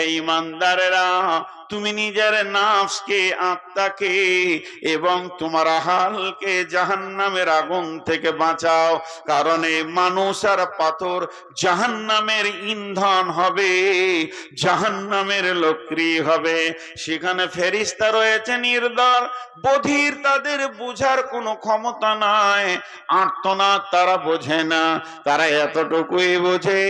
এই ইমানদারেরা, তুমি নিজের নাফসকে, আত্মাকে এবং তোমার হালকে জাহান্নামের আগুন থেকে বাঁচাও। কারণ এই মানুষ আর পাথর জাহান্নামের ইন্ধন হবে, জাহান্নামের লক্রি হবে। সেখানে ফেরিস্তা রয়েছে নির্দর বধির তাদের বুঝার কোনো ক্ষমতা নাই। আর্তনাদ তারা বোঝে না, তারা এতটুকুই বোঝে,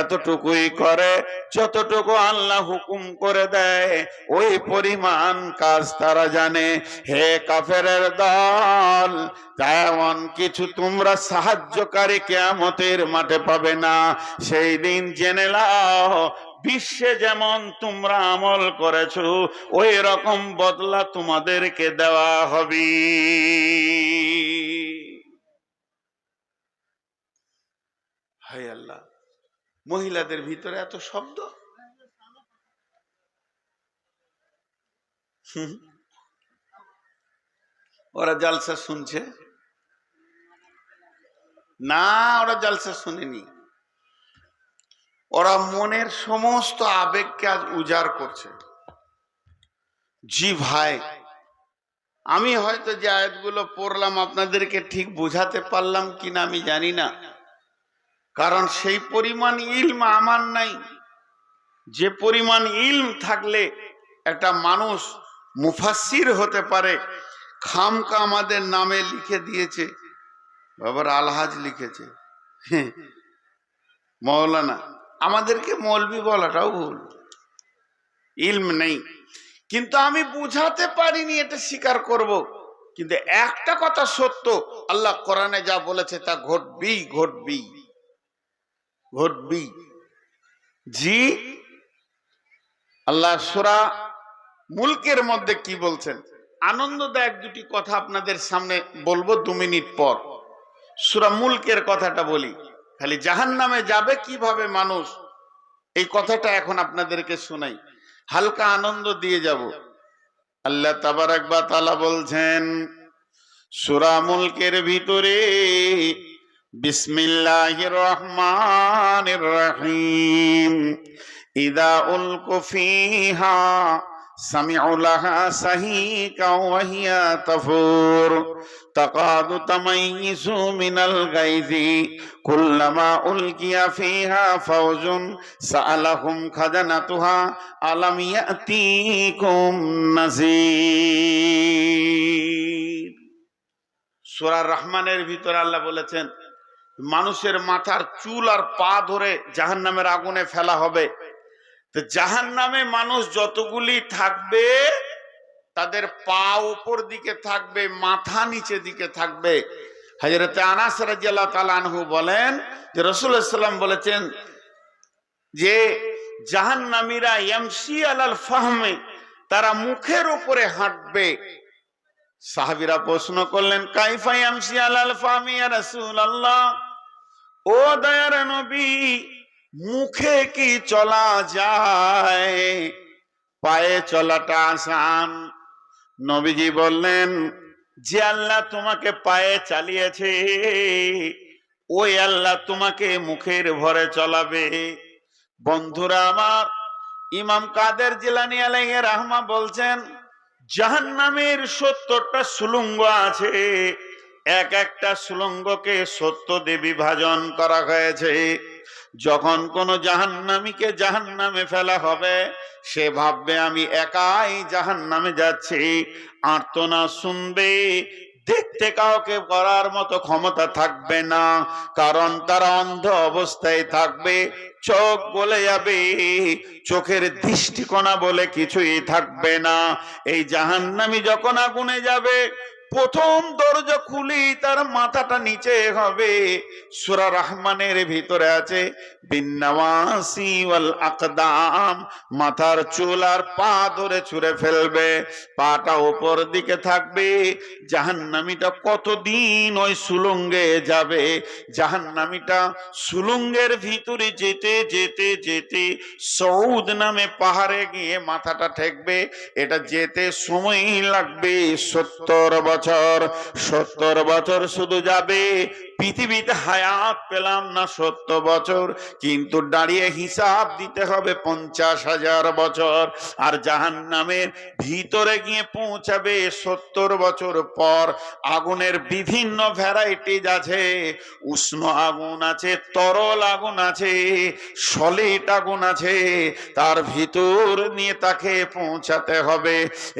এতটুকুই করে, যতটুকু আল্লাহ হুকুম করে দেয়, ওই পরিমাণ কাজ তারা জানে। হে কাফেরের দল, তেমন কিছু তোমরা সাহায্যকারী কেয়ামতের মাঠে পাবে না। সেই দিন জেনে লাও বিশ্বে যেমন তোমরা আমল করেছ, ওই রকম বদলা তোমাদেরকে দেওয়া হবে। হায় আল্লাহ, মহিলাদের ভিতরে এত শব্দ? ওরা জালসা শুনছে। না, ওরা জালসা শুনেনি। ওরা মনের সমস্ত আবেগকে আজ উজাড় করছে। জি ভাই, আমি হয়তো যে আয়াতগুলো পড়লাম আপনাদেরকে ঠিক বোঝাতে পারলাম কিনা আমি জানি না। কারণ সেই পরিমাণ ইলম আমার নাই। যে পরিমাণ ইলম থাকলে একটা মানুষ মুফাসির হতে পারে। খামকা আমাদের নামে লিখে দিয়েছে। বাবার আলহাজ লিখেছে। হ্যাঁ, মৌলানা আমাদেরকে মৌলবি বলাটাও ভুল। ইলম নেই। কিন্তু আমি বুঝাতে পারিনি এটা স্বীকার করব। কিন্তু একটা কথা সত্য আল্লাহ কোরআনে যা বলেছে তা ঘটবি ঘটবি ঘটবি জি আল্লাহ সুরা মুলকের মধ্যে কি বলছেন? আনন্দদায়ক দুটি কথা আপনাদের সামনে বলব দু মিনিট পর। সুরা মুলকের কথাটা বলি। খালি জাহান নামে যাবে কীভাবে মানুষ? এই কথাটা এখন আপনাদেরকে শোনাই। হালকা আনন্দ দিয়ে যাব। আল্লাহ তাবারাক বা তালা বলছেন, সুরা মুলকের ভিতরে বিসমিল্লাহির রহমানির রহিম। ইদা উলকু ফিহা سمعوا لها سهيكا وهي تفور تقاد تميز من الغيظ كلما ألقي فيها فوج سألهم خزنتها ألم يأتيكم نذير সূরা রহমানের ভিতরে আল্লাহ বলেছেন মানুষের মাথার চুল আর পা ধরে জাহান্নামের আগুনে ফেলা হবে তো জাহান নামে মানুষ যতগুলি থাকবে, তাদের পা উপর দিকে থাকবে, মাথা নিচে দিকে থাকবে। হাজরতে আনাস রাজিয়াল্লাহ বলেন যে রসুলাম বলেছেন যে জাহান্নামীরা এমসি আলাল ফাহমে, তারা মুখের উপরে হাঁটবে। সাহাবিরা প্রশ্ন করলেন, কাইফা এমসি আলাল ফাহমি রসুল আল্লাহ ও দয়ার নবী মুখে কি চলা যায়? পায়ে চলাটা আসান। নবীজি বললেন, যে আল্লাহ তোমাকে পায়ে চালিয়েছে, ওই আল্লাহ তোমাকে মুখের ভরে চলাবে। বন্ধুরা আমার, ইমাম কাদের জিলানি আলাইহে রাহমা বলছেন, জাহান্নামের সত্তরটা সুলুঙ্গ আছে। এক একটা সুলঙ্গকে সত্য দেবী ভাজন করা হয়েছে। যখন কোন জাহান্নামীকে জাহান্নামে ফেলা হবে, সে ভাববে, আমি একাই জাহান্নামে যাচ্ছি। আর্তনা শুনবে, দেখতে কাউকে করার মতো ক্ষমতা থাকবে না, কারণ তারা অন্ধ অবস্থায় থাকবে, চোখ বলে যাবে, চোখের দৃষ্টিকোণা বলে কিছুই থাকবে না। এই জাহান্নামি যখন আগুনে যাবে প্রথম দরজা খুলি, তার মাথাটা নিচে হবে। সুরা রহমানের ভিতরে আছে আকদাম। মাথার চুল পা ধরে ছুঁড়ে ফেলবে, পাটা উপর দিকে থাকবে। কতদিন ওই সুলঙ্গে যাবে? জাহান্নামীটা সুলঙ্গের ভিতরে যেতে যেতে যেতে সৌদ নামে পাহাড়ে গিয়ে মাথাটা ঠেকবে। এটা যেতে সময় লাগবে সত্তর বছর। সত্তর বছর শুধু যাবে। পৃথিবীতে হায়াত পেলাম না সত্তর বছর, কিন্তু দাঁড়িয়ে হিসাব দিতে হবে পঞ্চাশ হাজার বছর। আর জাহান নামের ভিতরে গিয়ে পৌঁছাবে সত্তর বছর পর আগুনের বিভিন্ন ভ্যারাইটিজ আছে। উষ্ণ আগুন আছে, তরল আগুন আছে সলিড আগুন আছে। তার ভিতর নিয়ে তাকে পৌঁছাতে হবে।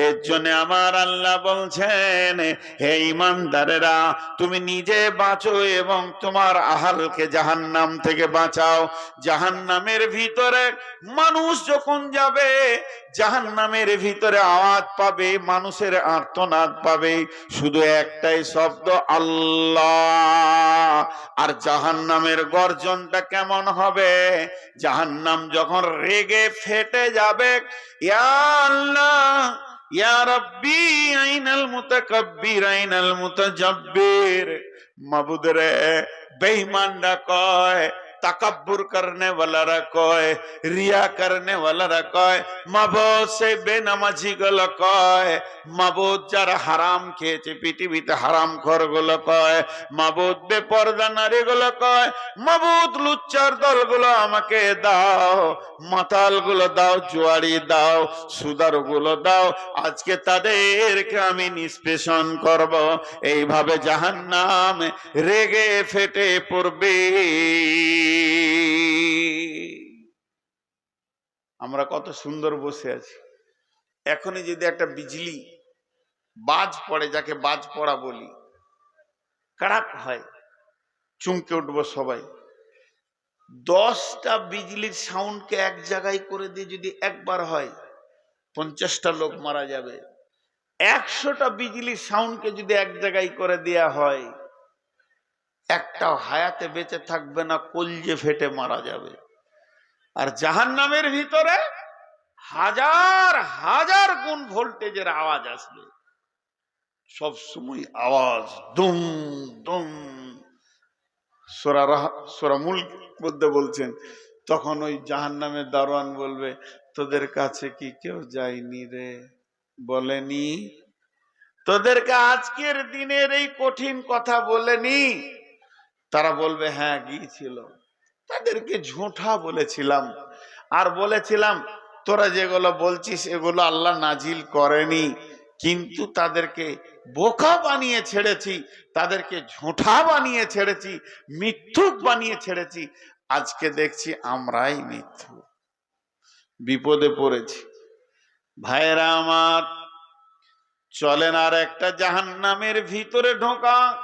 এর জন্য আমার আল্লাহ বলছেন, হে ইমানদারেরা, তুমি নিজে বাঁচো এবং তোমার আহালকে জাহান্নাম থেকে বাঁচাও। জাহান্নামের ভিতরে মানুষ যখন যাবে, জাহান্নামের ভিতরে আওয়াজ পাবে, মানুষের আর্তনাদ পাবে। শুধু একটাই শব্দ, আল্লাহ। আর জাহান্নামের গর্জনটা কেমন হবে? জাহান্নাম যখন রেগে ফেটে যাবে আল্লাহ, ইয়া রব্বি, আইনাল মুতাকাব্বির, আইনাল মুতাজাব্বির। মাবুদ রে বেঈমানরা কয় তাকাব্বুর করনে ওয়ালারা কয়, রিয়া করনে ওয়ালারা কয়, মাবুদ সে বেনামাজি গুলো কয়, মাবুদ যারা হারাম খেয়েছে পৃথিবীতে হারাম খরগুলো কয়, মাবুদ বেপর্দা নারী গুলো কয়, মাবুদ লুচ্চার দলগুলো আমাকে দাও, মাতালগুলো দাও, জুয়ারি দাও, সুদারগুলো দাও, আজকে তাদেরকে আমি নিষ্পেষণ করব, এইভাবে জাহান্নাম রেগে ফেটে পড়বে। আমরা কত সুন্দর বসে আছি। এখনই যদি একটা বিজলি বাজ পড়ে, যাকে বাজ পড়া বলি, কাড়াক হয়, চমকে উঠবো সবাই। দশটা বিজলির সাউন্ডকে এক জায়গায় করে দিয়ে যদি একবার হয়, পঞ্চাশটা লোক মারা যাবে। একশোটা বিজলির সাউন্ডকে যদি এক জায়গায় করে দেয়া হয় একটা হায়াতে বেঁচে থাকবে না, কলজে ফেটে মারা যাবে। আর জাহান নামের ভিতরে হাজার হাজার গুণ ভোল্টেজের আওয়াজ আসবে। সব সময় আওয়াজ, দুম দুম। সোরা রাহ- সোরা মূল মধ্যে বলছেন, তখন ওই জাহান নামের দারোয়ান বলবে, তোদের কাছে কি কেউ যায়নি রে? বলেনি। তোদেরকে আজকের দিনের এই কঠিন কথা বলেনি? তারা বলবে হ্যাঁ গিয়েছিল তাদেরকে ঝোঁঠা বলেছিলাম। আর বলেছিলাম, তোরা যেগুলো বলছিস, এগুলো আল্লাহ নাজিল করেনি। কিন্তু তাদেরকে বোকা বানিয়ে ছেড়েছি, তাদেরকে ঝোঁঠা বানিয়ে ছেড়েছি, মিথ্যুক বানিয়ে ছেড়েছি। আজকে দেখছি আমরাই মিথ্যু। বিপদে পড়েছি। ভাইরা আমার, চলেন আর একটা জাহান্নামের ভিতরে ঢোকা।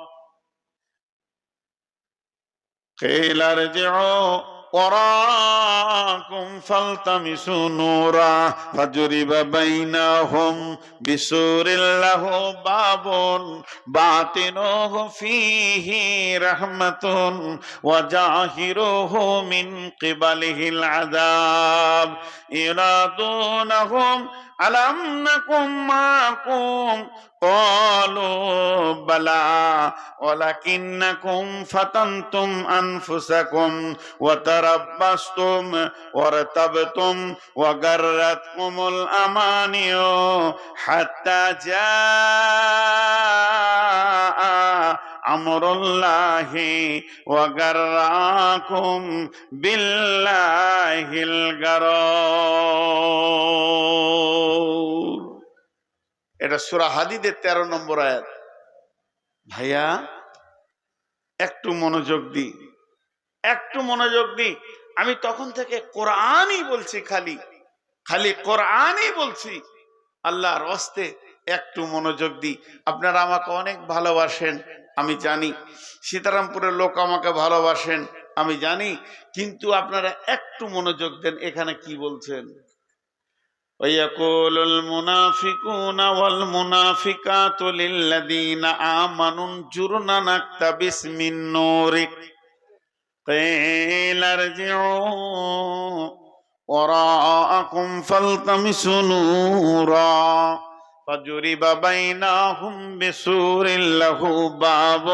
قيل ارجعوا وراءكم فالتمسوا نورا فجرب بينهم بسور له باب باطنه فيه رحمة وجاهره من قبله العذاب يرادونهم ألم نكن معكم قالوا بلى ولكنكم فتنتم أنفسكم وتربصتم وارتبتم وغرتكم الأماني حتى جاء أمر الله وغراكم بالله الغرور এটা সুরা হাদিদের তেরো নম্বর আয়াত। ভাইয়া, একটু মনোযোগ দি একটু মনোযোগ দি আমি তখন থেকে কোরআনই বলছি খালি। খালি কোরআনই বলছি। আল্লাহর হস্তে একটু মনোযোগ দি আপনারা আমাকে অনেক ভালোবাসেন, আমি জানি। সীতারামপুরের লোক আমাকে ভালোবাসেন, আমি জানি। কিন্তু আপনারা একটু মনোযোগ দেন, এখানে কি বলছেন? ويقول المنافقون والمنافقات للذين آمنوا انظرنا نقتبس من نورك قيل ارجعوا وراءكم فالتمسوا نورا فجرب بينهم بسور له باب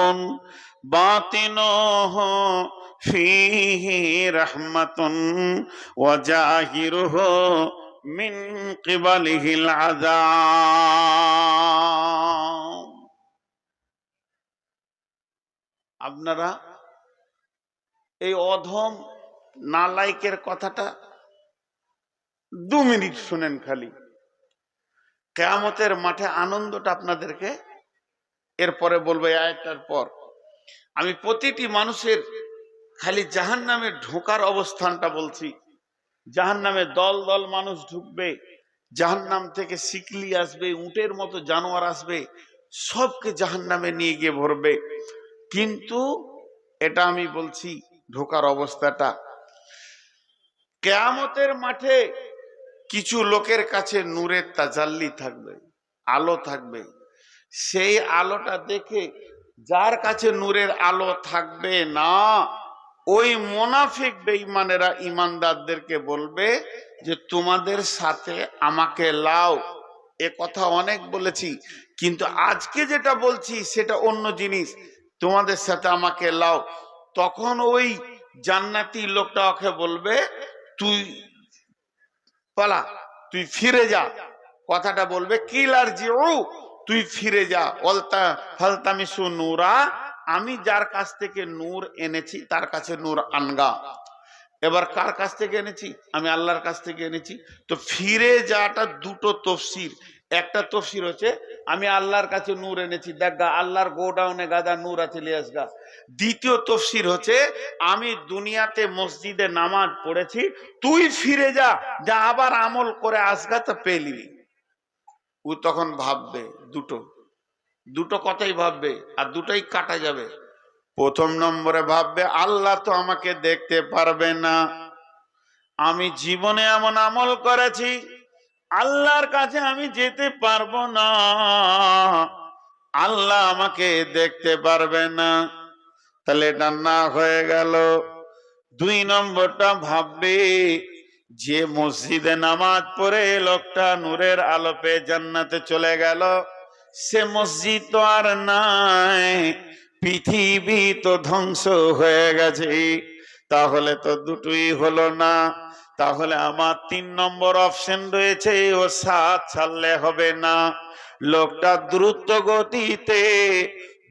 باطنه فيه رحمة وجاهره من قبله العذاب আপনারা এই অধম নালাইকের কথাটা দু মিনিট শুনেন খালি কেয়ামতের মাঠে আনন্দটা আপনাদেরকে এরপরে বলবো এই আয়টার পর আমি প্রতিটি মানুষের খালি জাহান নামে ঢোকার অবস্থানটা বলছি জাহান নামে দল দল মানুষ ঢুকবে জাহান নাম থেকে শিকলি আসবে, উটের মতো জানোয়ার আসবে, সবকে জাহান নামে নিয়ে গিয়ে ভরবে। কিন্তু এটা আমি বলছি, ঢোকার অবস্থাটা। কেয়ামতের মাঠে কিছু লোকের কাছে নূরের তাজাল্লি থাকবে, আলো থাকবে। সেই আলোটা দেখে, যার কাছে নূরের আলো থাকবে না ওই মোনাফিক বেঈমানেরা ইমানদারদেরকে বলবে যে, তোমাদের সাথে আমাকে লাও। এ কথা অনেক বলেছি, কিন্তু আজকে যেটা বলছি সেটা অন্য জিনিস। তোমাদের সাথে আমাকে লাও। তখন ওই জান্নাতি লোকটা ওকে বলবে, তুই পালা, তুই ফিরে যা। কথাটা বলবে কিলার যে ও তুই ফিরে যা। অলতা ফালতামিসু নূরা আমি যার কাছ থেকে নূর এনেছি, তার কাছে নূর আনগা। এবার কার কাছ থেকে এনেছি? আমি আল্লাহর কাছ থেকে এনেছি। তো ফিরে যাওয়াটা দুটো তফসির। একটা তফসির হচ্ছে, আমি আল্লাহর কাছে নূর এনেছি। দেখা আল্লাহর গোডাউনে গাদা নূর আছে লিয়াসগা দ্বিতীয় তফসির হচ্ছে, আমি দুনিয়াতে মসজিদে নামাজ পড়েছি, তুই ফিরে যা যা আবার আমল করে আসগা তো পেলিবি ও তখন ভাববে, দুটো দুটো কথাই ভাববে আর দুটোই কাটা যাবে। প্রথম নম্বরে ভাববে, আল্লাহ তো আমাকে দেখতে পারবে না। আমি জীবনে এমন আমল করেছি, আল্লাহর কাছে আমি যেতে পারব না। আল্লাহ আমাকে দেখতে পারবে না। তাহলে এটা না হয়ে গেল। দুই নম্বরটা ভাববে, যে মসজিদে নামাজ পড়ে লোকটা নূরের আলোপে জান্নাতে চলে গেল। সে মসজিদ তো আর নাই। পৃথিবী তো ধ্বংস হয়ে গেছে। তাহলে তো দুটোই হলো না। তাহলে আমার তিন নম্বর অপশন রয়েছে, ও সাত ছাড়লে হবে না। লোকটা দ্রুত গতিতে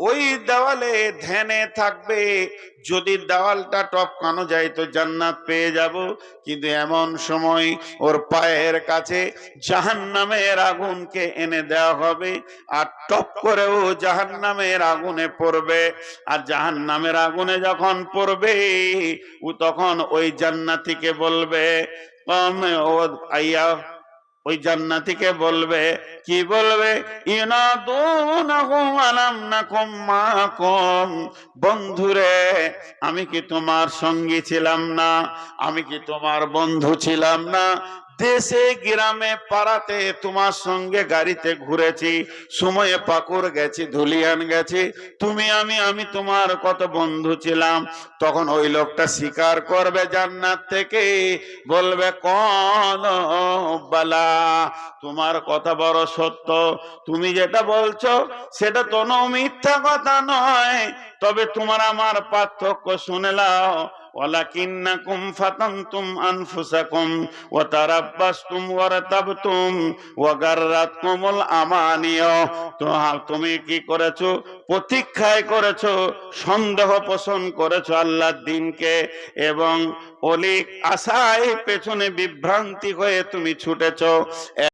ওই দেওয়ালে ধ্যানে থাকবে। যদি দেওয়ালটা টপকানো যায় তো জান্নাত পেয়ে যাব। কিন্তু এমন সময় ওর পায়ের কাছে জাহান নামের আগুনকে এনে দেওয়া হবে আর টপ করে ও জাহান নামের আগুনে পড়বে। আর জাহান নামের আগুনে যখন পড়বে, ও তখন ওই জান্নাতিকে বলবে, "কম ও আইয়া ওই জান্নাতিকে বলবে, কি বলবে? বন্ধুরে, আমি কি তোমার সঙ্গী ছিলাম না? আমি কি তোমার বন্ধু ছিলাম না? দেশে গ্রামে পাড়াতে তোমার সঙ্গে গাড়িতে ঘুরেছি, সময়ে পাকুর গেছি, ধুলিয়ান গেছি। তুমি, আমি আমি তোমার কত বন্ধু ছিলাম, তখন ওই লোকটা স্বীকার করবে জান্নাত থেকে, বলবে, কোন বালা, তোমার কথা বড় সত্য। তুমি যেটা বলছো, সেটা তো মিথ্যা কথা নয়, তবে তোমার আমার পার্থক্য শুনে লাও ولكنكم فتنتم أنفسكم وتربصتم وارتبتم وغرتكم الأماني তো তুমি কি করেছো প্রতীক্ষায় করেছো সন্দেহ পোষণ করেছো আল্লাহর দিনকে এবং অলিক আশায় পেছনে বিভ্রান্তি হয়ে তুমি ছুটেছো